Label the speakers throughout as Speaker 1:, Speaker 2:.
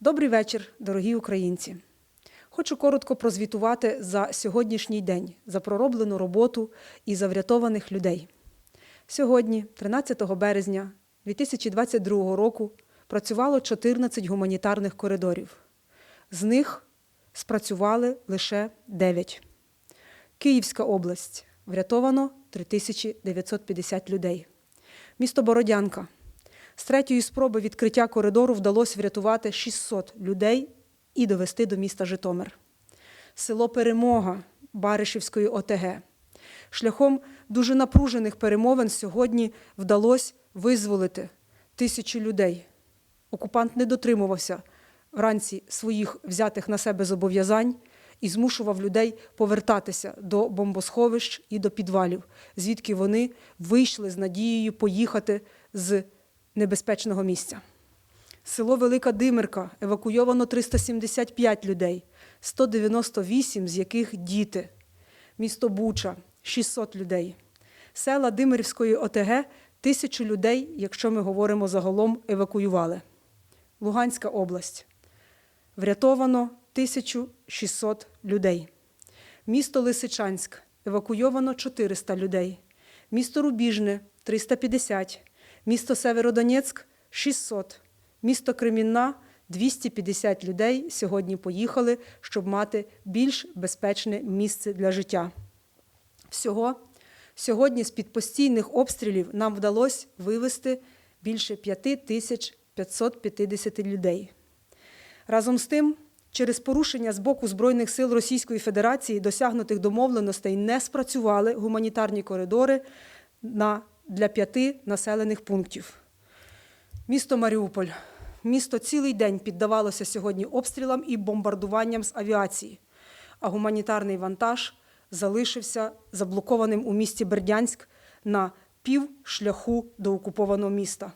Speaker 1: Добрий вечір, дорогі українці. Хочу коротко прозвітувати за сьогоднішній день, за пророблену роботу і за врятованих людей. Сьогодні, 13 березня 2022 року, працювало 14 гуманітарних коридорів. З них спрацювали лише 9. Київська область врятовано 3950 людей. Місто Бородянка. З третьої спроби відкриття коридору вдалося врятувати 600 людей і довести до міста Житомир. Село Перемога Баришівської ОТГ. Шляхом дуже напружених перемовин сьогодні вдалося визволити тисячу людей. Окупант не дотримувався вранці своїх взятих на себе зобов'язань і змушував людей повертатися до бомбосховищ і до підвалів, звідки вони вийшли з надією поїхати з небезпечного місця. Село Велика Димирка евакуйовано 375 людей, 198 з яких діти. Місто Буча 600 людей. Села Димирівської ОТГ тисячу людей, якщо ми говоримо загалом, евакуювали. Луганська область. Врятовано 1600 людей. Місто Лисичанськ евакуйовано 400 людей. Місто Рубіжне 350. Місто Северодонецьк 600. Місто Кремінна 250 людей сьогодні поїхали, щоб мати більш безпечне місце для життя. Всього сьогодні з-під постійних обстрілів нам вдалося вивезти більше 5550 людей. Разом з тим, через порушення з боку Збройних сил Російської Федерації досягнутих домовленостей не спрацювали гуманітарні коридори на, для п'яти населених пунктів. Місто Маріуполь. Місто цілий день піддавалося сьогодні обстрілам і бомбардуванням з авіації, а гуманітарний вантаж залишився заблокованим у місті Бердянськ на пів шляху до окупованого міста.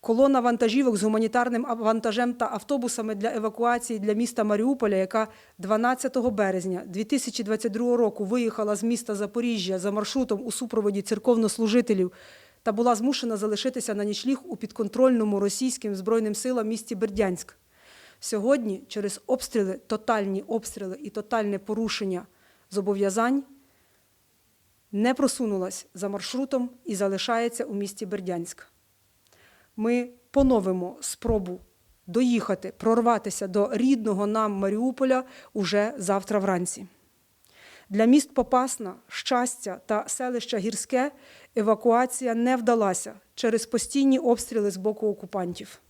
Speaker 1: Колона вантажівок з гуманітарним вантажем та автобусами для евакуації для міста Маріуполя, яка 12 березня 2022 року виїхала з міста Запоріжжя за маршрутом у супроводі церковнослужителів та була змушена залишитися на нічліг у підконтрольному російським збройним силам місті Бердянськ. Сьогодні через обстріли, тотальні обстріли і тотальне порушення зобов'язань не просунулась за маршрутом і залишається у місті Бердянськ. Ми поновимо спробу доїхати, прорватися до рідного нам Маріуполя уже завтра вранці. Для міст Попасна, Щастя та селища Гірське евакуація не вдалася через постійні обстріли з боку окупантів.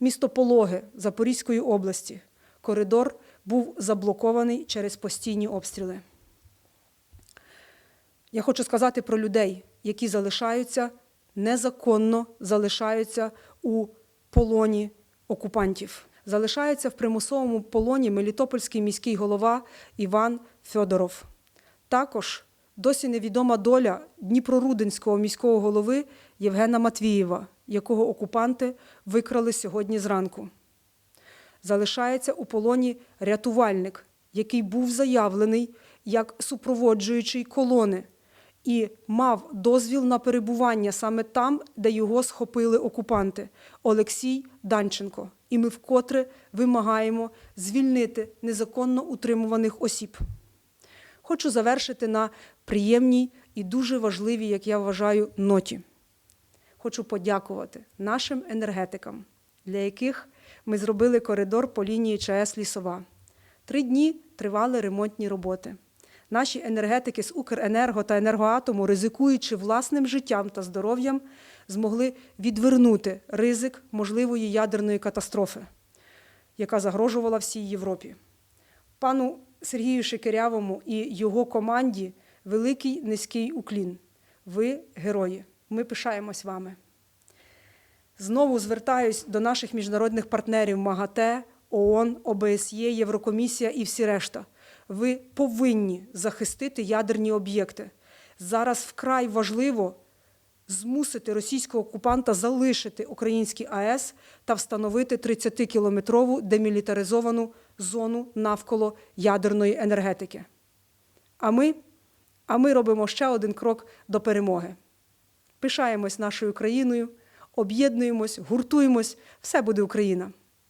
Speaker 1: Місто Пологи Запорізької області. Коридор був заблокований через постійні обстріли. Я хочу сказати про людей, які залишаються незаконно залишаються у полоні окупантів. Залишається в примусовому полоні Мелітопольський міський голова Іван Фьодоров. Також досі невідома доля Дніпрорудинського міського голови Євгена Матвієва, якого окупанти викрали сьогодні зранку. Залишається у полоні рятувальник, який був заявлений як супроводжуючий колони і мав дозвіл на перебування саме там, де його схопили окупанти Олексій Данченко. І ми вкотре вимагаємо звільнити незаконно утримуваних осіб. Хочу завершити на приємній і дуже важливій, як я вважаю, ноті. Хочу подякувати нашим енергетикам, для яких ми зробили коридор по лінії ЧАЕС Лісова. Три дні тривали ремонтні роботи. Наші енергетики з Укренерго та енергоатому, ризикуючи власним життям та здоров'ям, змогли відвернути ризик можливої ядерної катастрофи, яка загрожувала всій Європі. Пану Сергію Шикерявому і його команді великий низький уклін. Ви герої. Ми пишаємось вами. Знову звертаюсь до наших міжнародних партнерів МАГАТЕ, ООН, ОБСЄ, Єврокомісія і всі решта. Ви повинні захистити ядерні об'єкти. Зараз вкрай важливо змусити російського окупанта залишити український АЕС та встановити 30-кілометрову демілітаризовану зону навколо ядерної енергетики. А ми, а ми робимо ще один крок до перемоги. Пишаємось нашою країною, об'єднуємось, гуртуємось, все буде Україна.